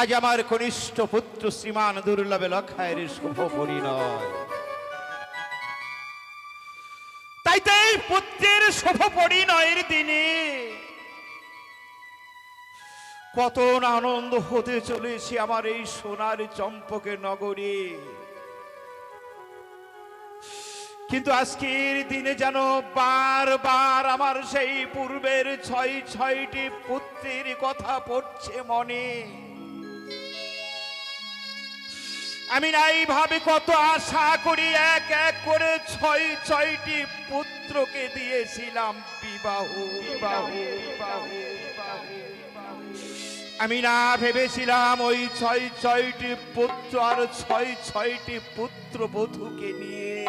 আজ আমার কনিষ্ঠ পুত্র শ্রীমান দুর্লভে লক্ষায়ের শুভ পরিণয়। তাই তো পুত্রের শুভ পরিণয়ের দিনে কত আনন্দ হতে চলেছে আমার এই সোনার চম্পকের নগরে। কিন্তু আজকের দিনে যেন বারবার আমার সেই পূর্বের ছয় ছয়টি পুত্রের কথা পড়ছে মনে। আমি নাই ভাবে কত আশা করি, এক এক করে ছয় ছয়টি পুত্রকে দিয়েছিলাম। বিবাহ বিবাহ বিবাহ আমি না ভেবেছিলাম ওই ছয় ছয়টি পুত্র আর ছয় ছয়টি পুত্র বধূকে নিয়ে।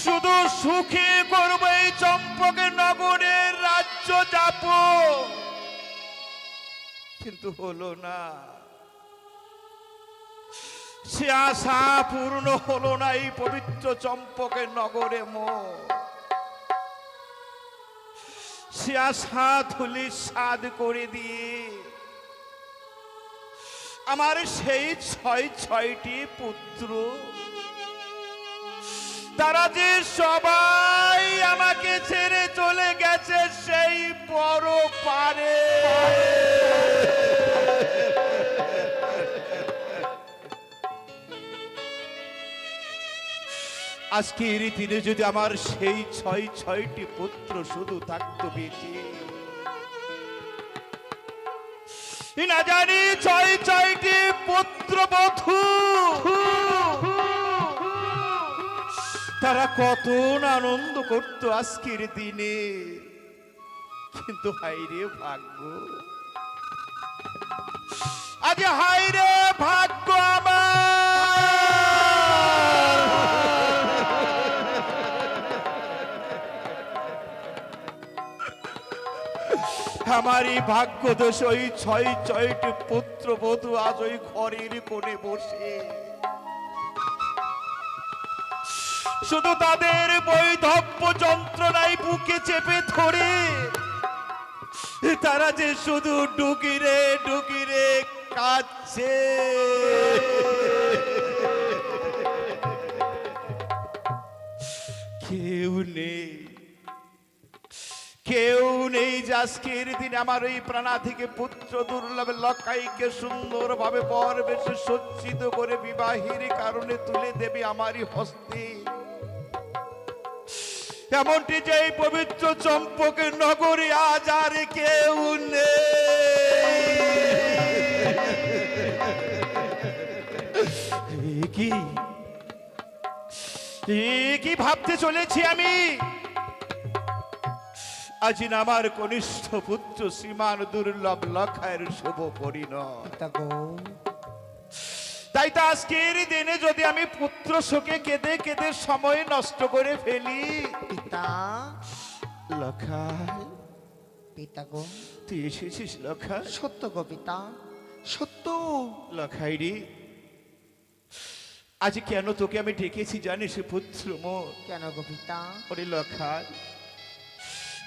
শুধু সুখে করব এই চম্পকের নগরের রাজ্য যাপ কিন্তু হলো না। সে আশা পূর্ণ হলো না এই পবিত্র চম্পকের নগরে মো। সে আশা ধুলি সাদ করে দিয়ে আমার সেই ছয় ছয়টি পুত্র। তারা যে সবাই আমাকে ছেড়ে চলে গেছে সেই বড় পারে আজকের দিনে যদি আমার সেই ছয় ছয়টি পুত্র শুধু থাকতো বেঁচে। না জানি ছয় ছয়টি পুত্র বধূ। তারা কত আনন্দ করতো আজকের দিনে। কিন্তু হাইরে ভাগ্য। আজ হাইরে ভাগ্য আমার আমারই ভাগ্য দোষ ওই ছয় ছয়টি পুত্র বধূ আজ ওই ঘরের কোণে বসে। শুধু তাদের বৈধব্য যন্ত্রণায় বুকে চেপে ধরে। তারা যে শুধু ডুকিরে ডুকিরে কাঁদছে। কেউ নেই। কেউ নেই আজকের দিন আমার এই প্রাণা থেকে পুত্র দুর্লভ লকাইকে সুন্দরভাবে পর বেশি সজ্জিত করে বিবাহের কারণে তুলে দেবে আমারই হস্তে। এমনটি যে এই পবিত্র চম্পকের নগরী আজ আর কেউ নেই। কি ভাবতে চলেছি আমি? আজ না আমার কনিষ্ঠ পুত্র শ্রীমান দুর্লভ লখায়ের শুভ পরিণয়। তাই তো আজকের দিনে যদি আমি পুত্র শোকে কেঁদে কেঁদে সময় নষ্ট করে ফেলি। পিতা। লখাই। পিতা গো। তুই এসেছিস লখাই? সত্য গো পিতা। সত্য। লখাই রে। আজ কেন তোকে আমি ডেকেছি জানিস পুত্র মোর? কেন গো পিতা? ওরে লখাই।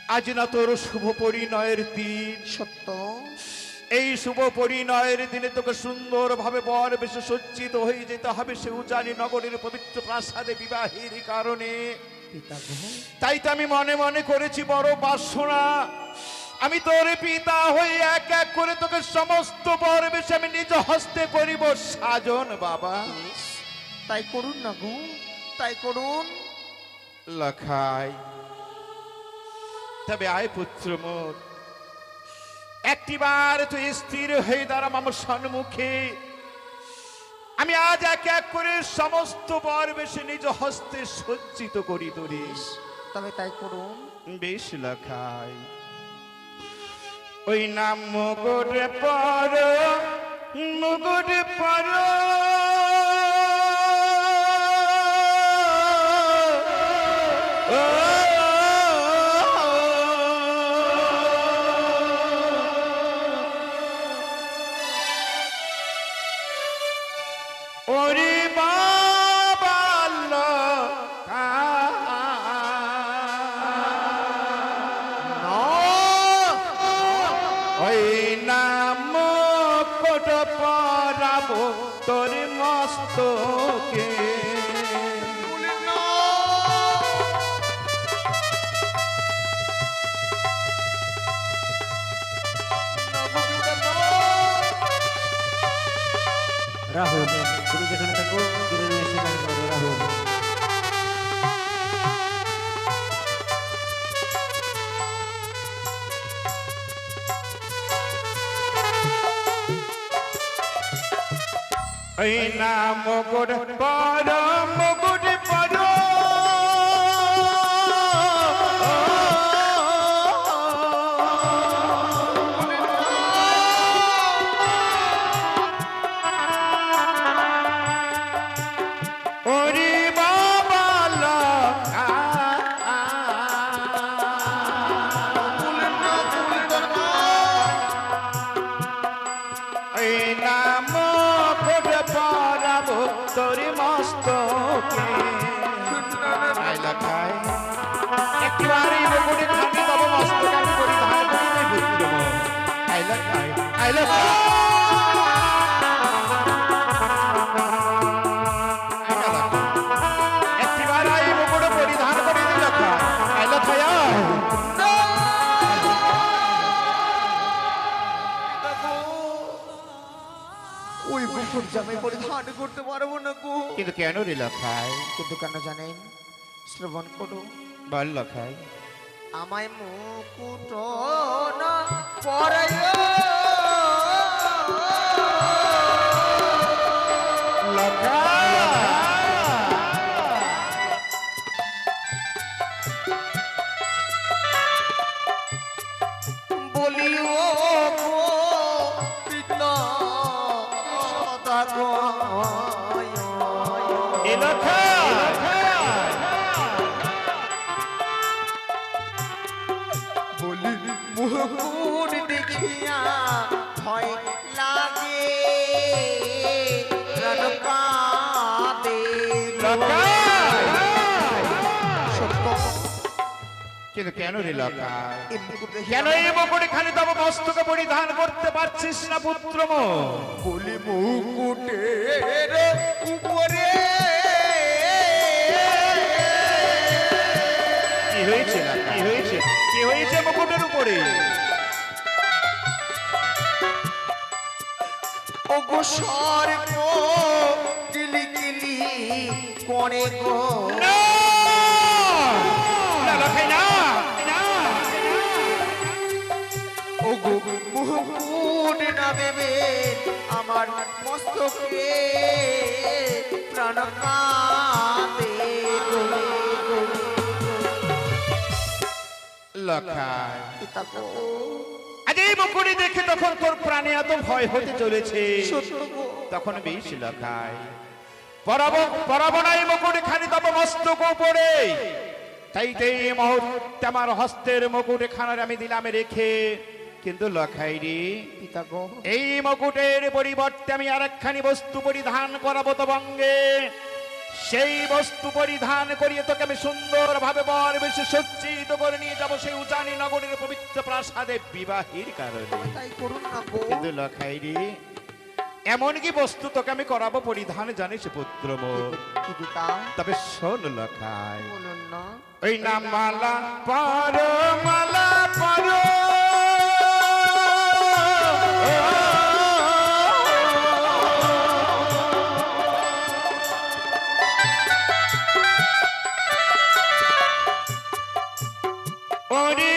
আজ না তোর শুভ পরিণয়ের দিন। সত্য। এই শুভ পরিণয়ের দিনে তোকে সুন্দরভাবে বর বেশি সজ্জিত হয়ে যেতে হবে সে উজানি নগরের পবিত্র প্রাসাদে বিবাহের কারণে। তাই তো আমি মনে মনে করেছি বড় বাসনা। আমি তোর পিতা হয়ে এক এক করে তোকে সমস্ত বর বেশি আমি নিজ হস্তে করিব সাজন বাবা। তাই করুন না গো তাই করুন। লখাই। তবে আয় পুত্র মোর। একটিবার তুই স্থির হয়ে দাঁড়াম আমার সম্মুখে আমি আজ এক এক করে সমস্ত বর বেশি নিজ হস্তে সজ্জিত করি তোরিস তবে তাই করুন। বেশ লখাই। ওই নাম মুগুর পর মুগুর পর। ওই নাম কোট পরাব তোর মস্তকে? রাহুল তুমি যেখানে থাকো না মগুর পর কিন্তু কেন রে লখাই? কিন্তু কেন জানেন? শ্রবণ করো। বল লখাই। আমায় মুকুট না পরাইও। কেন এই মুকুট কেন এই বকুড়ি খানি তব মস্তকে পরিধান করতে পারছিস না পুত্র মো? বলি মুকুটের উপরে। কি হয়েছে কি হয়েছে? কি হয়েছে মুকুটের উপরে? ওগো সর্প কিলি কিলি কোণে গো। না! না! ওগো মুকুট না দেবে আমার মস্তকে প্রাণ পিতা আজ এই মুকুড়ি দেখে তখন তোর প্রাণে এত ভয় হতে চলেছে। তখন বেশ লখাই। পরাব পরাব নাই মুকুট খানি তব মস্তক উপরে। তাই এই মুহূর্তে আমার হস্তের মুকুট খানার আমি দিলাম রেখে। কিন্তু লখাই রে এই মুকুটের পরিবর্তে আমি আরেকখানি বস্তু পরিধান করাবো তো বঙ্গে সেই বস্তু পরিধান করিয়ে তোকে আমি সুন্দর ভাবে বর বেশি সজ্জিত করে নিয়ে যাব সেই উজানি নগরের পবিত্র প্রাসাদে বিবাহের কারণে। কিন্তু লখাইরি এমন কি বস্তু তোকে আমি করাবো পরিধান জানিস পুত্র তবে শোন লখাই। ওই নাম মালা পর মালা ওরে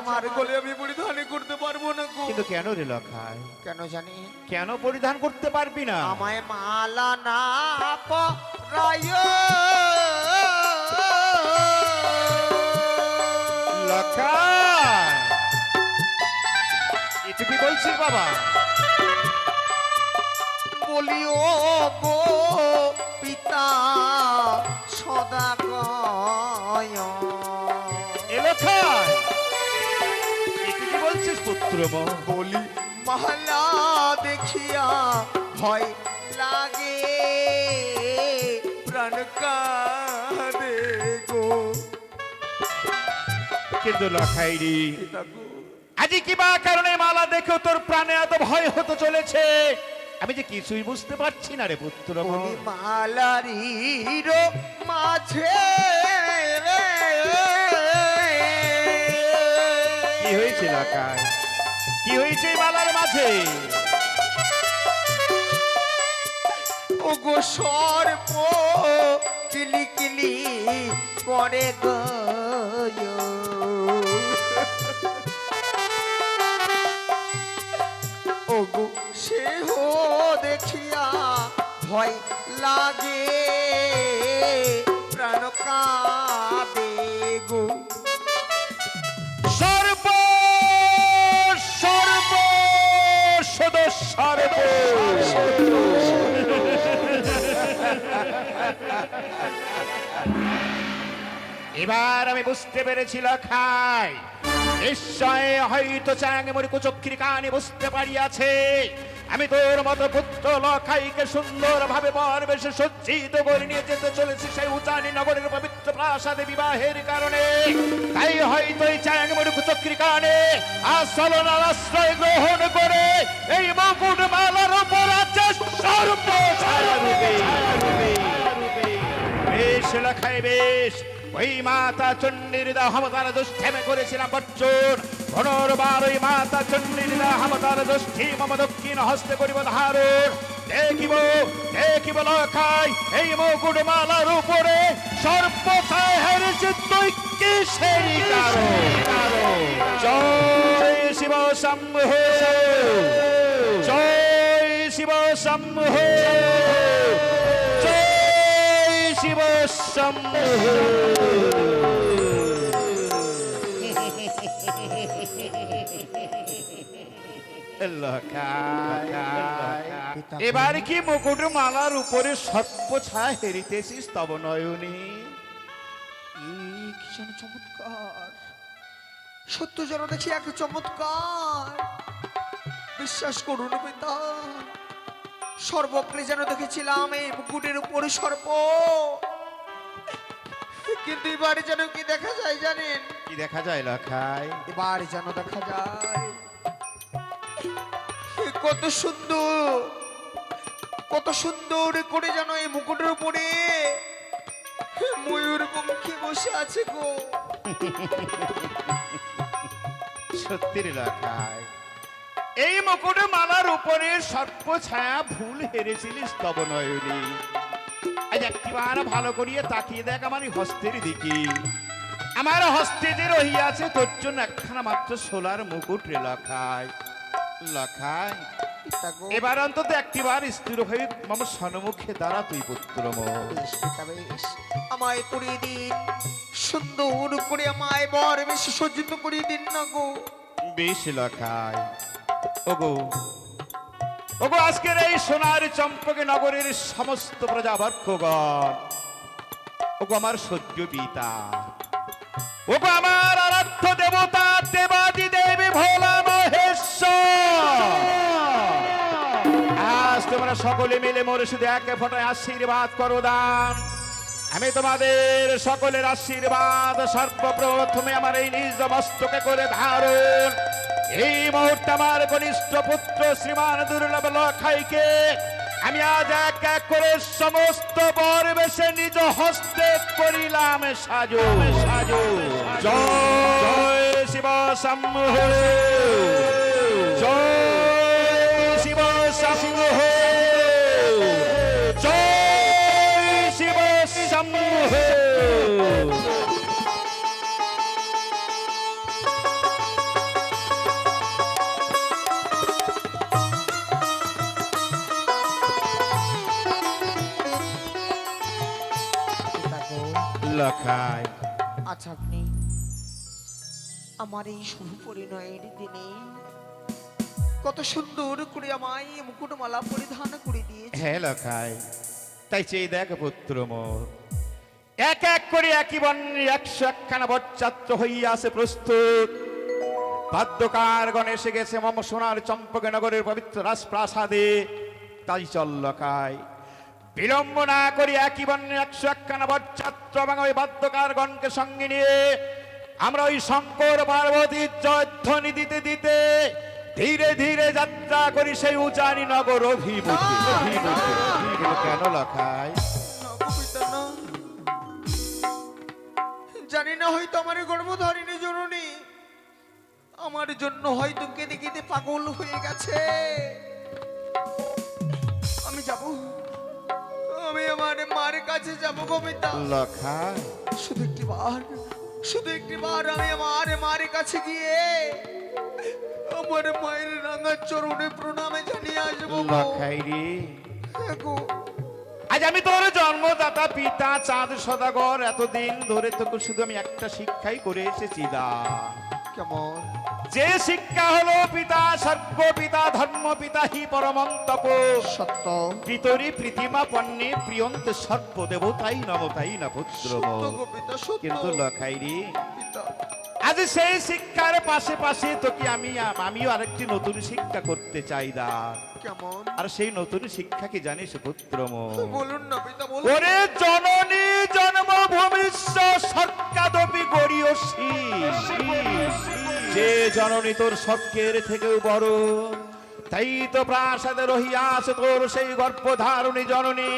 আমার কোলে আমি পরিধান করতে পারব না গো। কিন্তু কেন রে লখায় কেন জানি? কেন পরিধান করতে পারবি না? আমায় মালা না পরায় লখায় এটা কি বাবা। বলি ও গো পিতা সদা কয়। এলাকায় পুত্র বলি মহলা দেখিয়া ভয় লাগে। প্রাণ কাঁদে গো। কিন্তু লক্ষাই রে আজি কি বা কারণে মালা দেখে তোর প্রাণে এত ভয় হতে চলেছে? আমি যে কিছুই বুঝতে পারছি না রে পুত্র মালারির মাঝে হয়েছে লক্ষায় কি হয়েছে মালার মাঝে? ও গো সর্প কিলি কিলি করে গয় ও গো সে দেখিয়া ভয় লাগে প্রাণ এবার আমি বুঝতে পেরেছি লখাই। নিশ্চয় হয়তো চ্যাংমরি কুচক্রি কানে বুঝতে পারিয়াছে। আমি তোর মতো পুত্র লখাইকে সুন্দর ভাবে পরবেশে সজ্জিত করে নিয়ে যেতে চলেছি সেই উচানি নগরের পবিত্র প্রাসাদে বিবাহের কারণে। তাই হয়তো এই চ্যাংমরি কুচক্রি কানে আসলনার আশ্রয় গ্রহণ করে এই মুকুট মালার উপর আছে সর্ব বেশ লেখায় বেশ ওই মাতা চণ্ডীর দাহমতার দুষ্ঠেমে করেছিলাম বর্জন পুনর্বার ওই মাতা চণ্ডীর দাহমতার দুষ্ঠি মম দক্ষিণ হস্তে করিব ধারণ দেখিব দেখিব লখাই, এই মুকুট মালার উপরে সর্বসাহের তুই কিসেরই কারণ? জয় শিব শম্ভ। জয় শিব শম্ভ। এবার কি মুকুট মালার উপরে সর্প ছায়া হেরিতেছিস তব নয়নী? চমৎকার। সত্য যেন দেখি এক চমৎকার। বিশ্বাস করুন পিতা সর্বপ্রে যেন দেখেছিলাম এই মুকুটের উপরে সর্প। কিন্তু এবারে যেন কি দেখা যায় জানেন? কি দেখা যায় লখাই? এবার যেন দেখা যায়। কত সুন্দর কত সুন্দর করে যেন এই মুকুটের উপরে ময়ূর পঙ্খী বসে আছে গো। সত্যির লখাই। এই মুকুট মালার উপরে সর্প ছায়া ভুল হেরেছিলিস তব নয়নী। আজ একটিবার ভালো করিয়ে তাকিয়ে দেখ আমার হস্তের দিকে। আমার হস্তে যে রহিয়াছে তোর জন্য একখানা মাত্র সোলার মুকুট রে লখাই। লখাই। এবার অন্তত একটিবার স্থির হয়ে আমার সন্মুখে দাঁড়া তুই পুত্র আমায় করিয়ে দিন সুন্দর করে আমায় বর বেশি সজ্জিত করিয়ে দিন না গো। বেশ লখাই। ওগো ওগো, আজকের এই সোনার চম্পকে নগরের সমস্ত প্রজাবর্গগণ, ওগো আমার সদ্য পিতা, ওগো আমার আরাধ্য দেবতা, দেবাদি দেবী ভোলা মহেশ্বর। তোমরা সকলে মিলে মোরে একে ফোটায় আশীর্বাদ করো দান। আমি তোমাদের সকলের আশীর্বাদ সর্বপ্রথমে আমার এই নিজ মস্তকে করে ধারণ এই মুহূর্তে আমার কনিষ্ঠ পুত্র শ্রীমান দুর্লভ লখাইকে আমি আজ এক এক করে সমস্ত বর বেশে নিজ হস্তে করিলাম সাজু সাজু। জয় শিব শম্ভ। জয় শিব শম্ভ। জয় শিব শম্ভ। লখাই আচ্ছা আপনি আমার এই শুভ পরিণয়ের দিনে কত সুন্দর করে আমায় মুকুটমালা পরিধান করে দিয়েছে হ্যাঁ তাই চেয়ে দেখ পুত্র মোর। এক এক করে একই বর্ণের একশো একখানা বচ্চাত্র হইয়াছে প্রস্তুত। বাদ্যকার গণ এসে গেছে মম সোনার চম্পকনগরের পবিত্র রাজপ্রাসাদে। তাই চল লখাই বিলম্ব না করি একই বর্ণের একশো একখানা বচ্চাত্র এবং ওই বাদ্যকার গণকে সঙ্গে নিয়ে আমরা ওই শঙ্কর পার্বতীর জয়ধ্বনি দিতে দিতে ধীরে ধীরে যাত্রা করি সেই উজানি নগর কেন। জানি না হয়তো আমার গর্ভধারিণী জননী। আমার জন্য হয়তো কেঁদে কেঁদে পাগল হয়ে গেছে। আমি যাব। আমার মার কাছে যাব কবিতা লখাই শুধু একটি বার শুধু একটি বার আমি আমার মার কাছে গিয়ে আমার মায়ের রাঙা চরণে প্রণামে জানিয়ে আসব। লখাই রে। হ্যাঁ আজ আমি তোর জন্মদাতা পিতা চাঁদ সদাগর এতদিন ধরে তোকে শুধু আমি একটা শিক্ষাই করে এসেছি দা কেমন? যে শিক্ষা হলো পিতা সর্ব পিতা ধর্ম পিতা হি পরমন্তপ। সত্য। পিতরি প্রীতিমা পণ্যে প্রিয়ন্ত সর্ব দেবতাই নমতাই না পুত্র কিন্তু লখাইরি আজ সেই শিক্ষার পাশে পাশে তোকে আমি আমিও আরেকটি নতুন শিক্ষা করতে চাই দা। কেমন? আর সেই নতুন শিক্ষা কি জানিস পুত্র? বলুন না পিতা বলুন। ওরে জননী জন্মভূমিষ্য সর্কাদপি গড়িয়সী যে জননী তোর সর্কের থেকেও বড় তাই তো প্রাসাদে রহিয়াছে তোর সেই গর্ভধারণী জননী।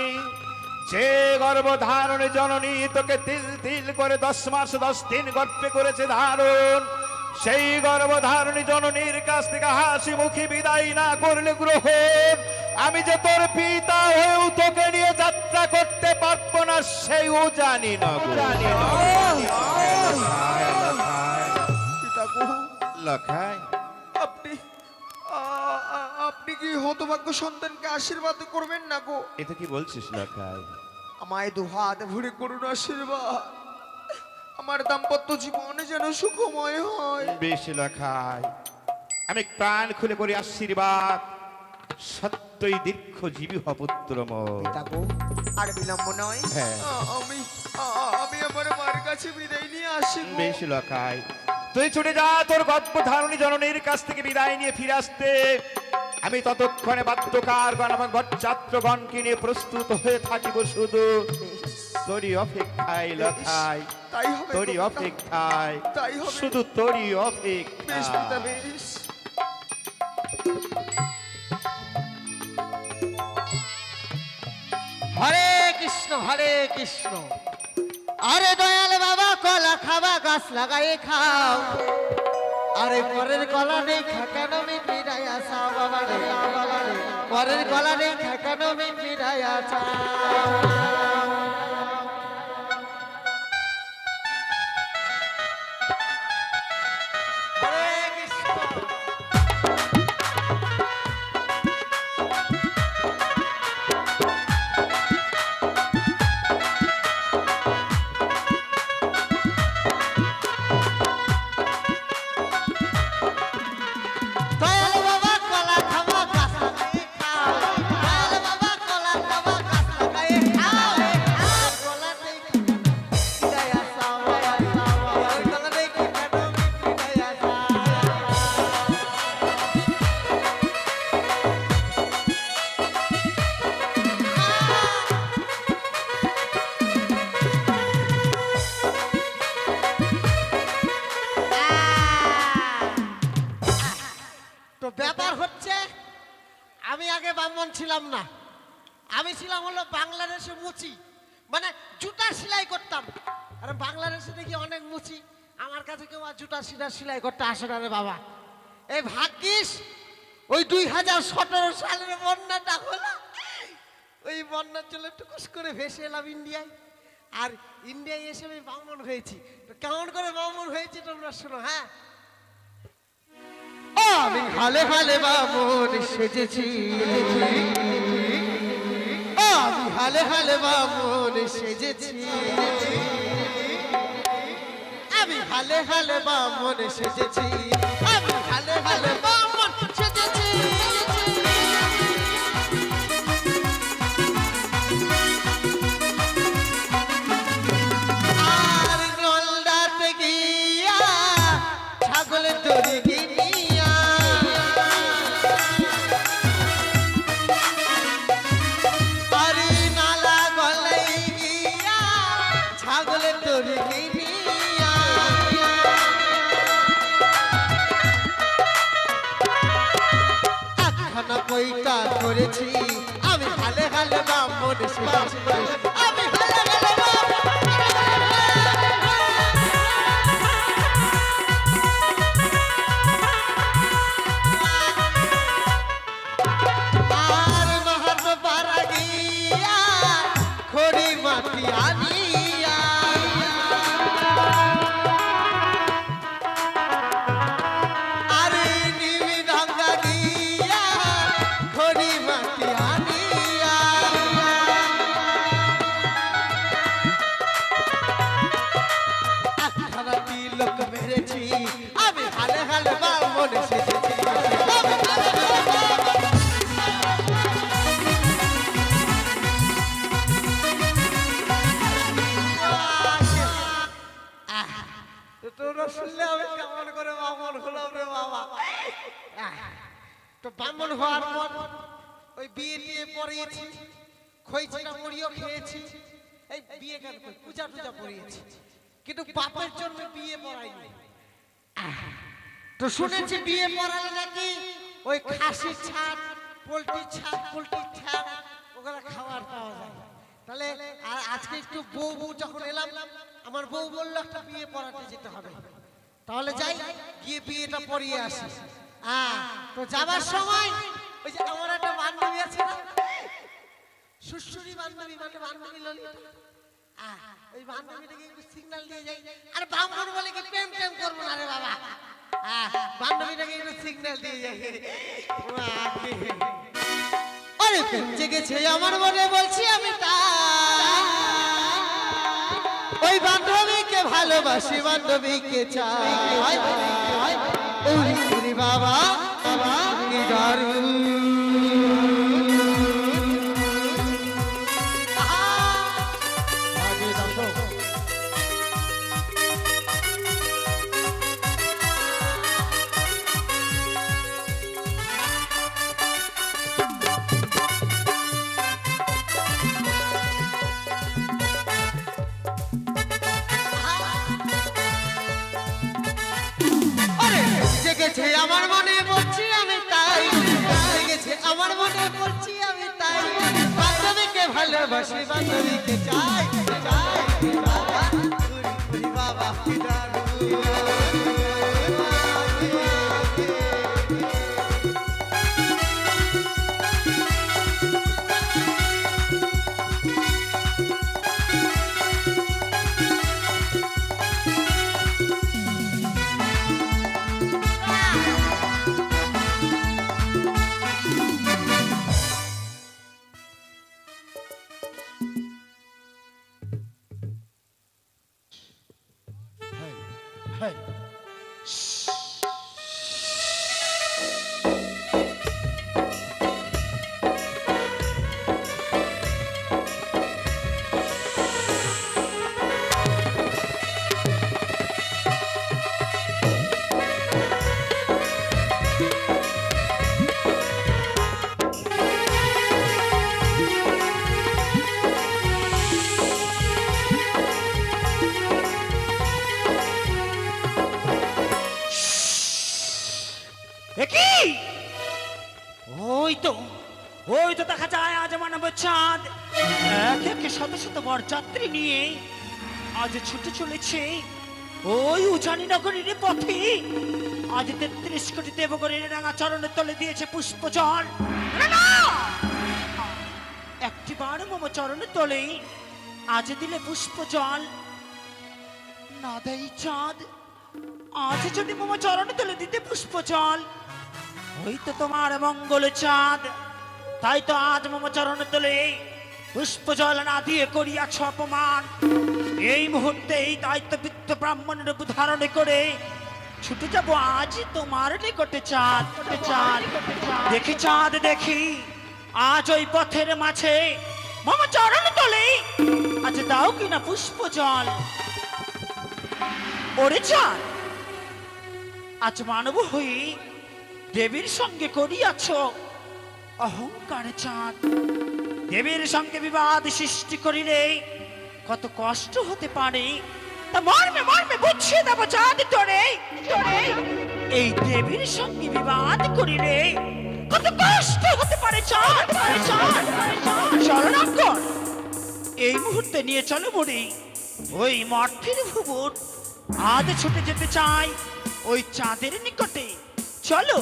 যে গর্ভধারণী জননী তোকে তিল তিল করে দশ মাস দশ দিন গর্ভে করেছে ধারণ সেই গর্ভধারণী জননীর কাছ থেকে হাসি মুখী বিদায় না করলে গ্রহণ আমি যে তোর পিতা হয়েও তোকে নিয়ে যাত্রা করতে পারব না সেইও জানি না গো। পিতা গো কি হতভাগ্য সন্তানকে আশীর্বাদ করবেন না গো? এটা কি বলছিস লখাই আমায় দুহাত ভরে করুন আশীর্বাদ। আমার দাম্পত্য জীবনে যেন সুখময় হয়। বেশ লখাই আমি প্রাণ খুলে করি আশীর্বাদ। সত্যই দীর্ঘ জীবী হপুত্র আর বিলম্ব নয়। হ্যাঁ। আমি আমি আমার মার কাছে বিদায় নিয়ে আসি। বেশ লখাই তুই ছুটে যা তোর গর্ভধারণী জননীর কাছ থেকে বিদায় নিয়ে ফিরে আসতে। আমি ততক্ষণে বাদ্যকারগণ এবং বরযাত্রগণকে নিয়ে প্রস্তুত হয়ে থাকিব শুধু। তোরই অপেক্ষায় গো তোরই অপেক্ষায় শুধু তোরই বেশ পিতা অপেক্ষা হরে কৃষ্ণ হরে কৃষ্ণ। আরে দয়াল বাবা কলা খাবা গাছ লাগাই খাও। আরে পরের কলা নেই খাকানো পরের গলা নেই ঠেকানো মিট মিটাই জুতা সেলাই করতে আসে না রে বাবা। এই ভাগ্যিস, ওই দুই হাজার সতেরো সালের বন্যাটা হলো। ওই বন্যার জন্য টুকুস করে ভেসে এলাম ইন্ডিয়ায়। আর ইন্ডিয়ায় এসে আমি ব্রাহ্মণ হয়েছি। তো কেমন করে ব্রাহ্মণ হয়েছি তোমরা শোনো হ্যাঁ? আমি হালে হালে বামন সেজেছি। আমি হালে হালে বামন সেজেছি। আমি হালে হালে বামন সেজেছি। আমি হালে হালে বামন হালে বিয়ে পড়িয়েছি খইছিটা মুড়িও খেয়েছি, এই বিয়ে কেন করি? পূজা টুজা পড়িয়েছি। কিন্তু বাপের জন্য বিয়ে পড়াইনি। তো শুনেছি বিয়ে পড়ালে নাকি ওই খাসির ছাদ পোলট্রির ছাদ পোলট্রির ছাদ ওগুলো খাবার পাওয়া যায়। তাহলে আর আজকে একটু বউ বউ যখন এলাম, আমার বউ বলল, একটা বিয়ে পড়াতে যেতে হবে। তাহলে যাই, গিয়ে বিয়েটা পড়িয়ে আসি। হ্যাঁ তো যাবার সময় ওই যে আমার একটা বান্ধবী আছে না? সুশ্রী বান্ধবী মানে বান্ধবী ওই বান্ধবীটাকে একটু সিগন্যাল দিয়ে যাই। আর বামন বলে কি প্রেম প্রেম করব না রে বাবা? বান্ধবীটাকে একটু সিগন্যাল দিয়ে যাই। আরে প্রেম জেগেছে আমার মনে, বলছি আমি তাই ওই বান্ধবীকে ভালোবাসি, বান্ধবীকে চাই। ওরে বাবা বাবা কি দারুণ ভালোবাসি বান্ধবীকে ওই তো দেখা যায় আজ চাঁদ। এক শত শত নিয়ে আজ ছুটে চলেছে। ওই পথে আজ তেত্রিশ রাঙা চরণের তলে দিয়েছে পুষ্প জল একটিবার মম চরণের তলে। আজ দিলে পুষ্প জল। না দেই চাঁদ। আজ যদি মম চরণ তোলে দিতে পুষ্প জল। ওই তো তোমার মঙ্গল চাঁদ। তাই তো আজ মম চরণ তোলে পুষ্প জল না দিয়ে করিয়াছ অপমান। এই মুহূর্তে এই দায়িত্ববৃত্ত ব্রাহ্মণের রূপ ধারণ করে ছুটে যাব আজ তোমার নিকটে চাঁদ। দেখি চাঁদ, দেখি। আজ ওই পথের মাঝে মামা চরণ তলে। আজ দাও কিনা পুষ্প জল? ওরে চাঁদ, আজ মানব হয়ে দেবীর সঙ্গে করিয়াছ অহংকার চাঁদ। দেবীর সঙ্গে বিবাদ সৃষ্টি করিলে কত কষ্ট হতে পারে। তা মর্মে মর্মে বুঝিয়ে দেবো চাঁদ তোরে। এই দেবীর সঙ্গে বিবাদ করিলে কত কষ্ট! হতে পারে চাঁদ পারে এই মুহূর্তে নিয়ে চলো বুড়ি। ওই মঠের ভুবুর আজ ছুটে যেতে চাই ওই চাঁদের নিকটে। চলো।